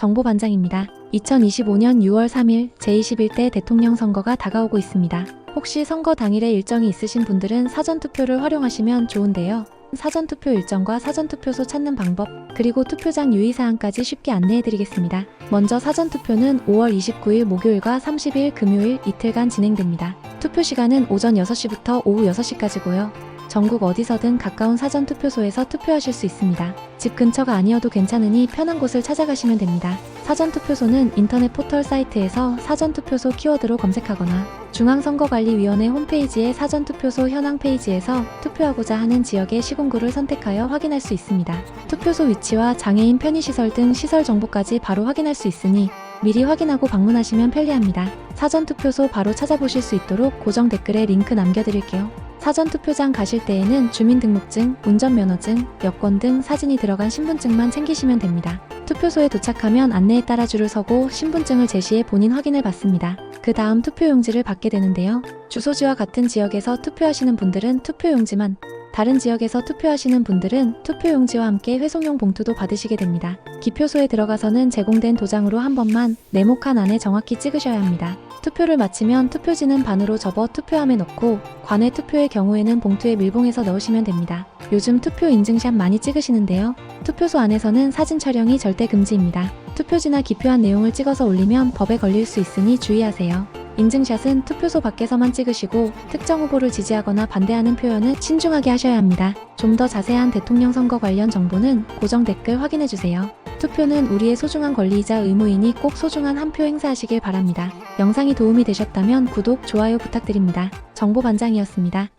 정보반장입니다. 2025년 6월 3일 제21대 대통령 선거가 다가오고 있습니다. 혹시 선거 당일에 일정이 있으신 분들은 사전투표를 활용하시면 좋은데요. 사전투표 일정과 사전투표소 찾는 방법, 그리고 투표장 유의사항까지 쉽게 안내해드리겠습니다. 먼저 사전투표는 5월 29일 목요일과 30일 금요일 이틀간 진행됩니다. 투표 시간은 오전 6시부터 오후 6시까지고요. 전국 어디서든 가까운 사전 투표소에서 투표하실 수 있습니다. 집 근처가 아니어도 괜찮으니 편한 곳을 찾아가시면 됩니다. 사전 투표소는 인터넷 포털 사이트에서 사전 투표소 키워드로 검색하거나 중앙선거관리위원회 홈페이지의 사전 투표소 현황 페이지에서 투표하고자 하는 지역의 시군구를 선택하여 확인할 수 있습니다. 투표소 위치와 장애인 편의시설 등 시설 정보까지 바로 확인할 수 있으니 미리 확인하고 방문하시면 편리합니다. 사전 투표소 바로 찾아보실 수 있도록 고정 댓글에 링크 남겨드릴게요. 사전투표장 가실 때에는 주민등록증, 운전면허증, 여권 등 사진이 들어간 신분증만 챙기시면 됩니다. 투표소에 도착하면 안내에 따라 줄을 서고 신분증을 제시해 본인 확인을 받습니다. 그 다음 투표용지를 받게 되는데요. 주소지와 같은 지역에서 투표하시는 분들은 투표용지만, 다른 지역에서 투표하시는 분들은 투표용지와 함께 회송용 봉투도 받으시게 됩니다. 기표소에 들어가서는 제공된 도장으로 한 번만 네모 칸 안에 정확히 찍으셔야 합니다. 투표를 마치면 투표지는 반으로 접어 투표함에 넣고 관외 투표의 경우에는 봉투에 밀봉해서 넣으시면 됩니다. 요즘 투표 인증샷 많이 찍으시는데요. 투표소 안에서는 사진 촬영이 절대 금지입니다. 투표지나 기표한 내용을 찍어서 올리면 법에 걸릴 수 있으니 주의하세요. 인증샷은 투표소 밖에서만 찍으시고 특정 후보를 지지하거나 반대하는 표현은 신중하게 하셔야 합니다. 좀 더 자세한 대통령 선거 관련 정보는 고정 댓글 확인해주세요. 투표는 우리의 소중한 권리이자 의무이니 꼭 소중한 한 표 행사하시길 바랍니다. 영상이 도움이 되셨다면 구독, 좋아요 부탁드립니다. 정보반장이었습니다.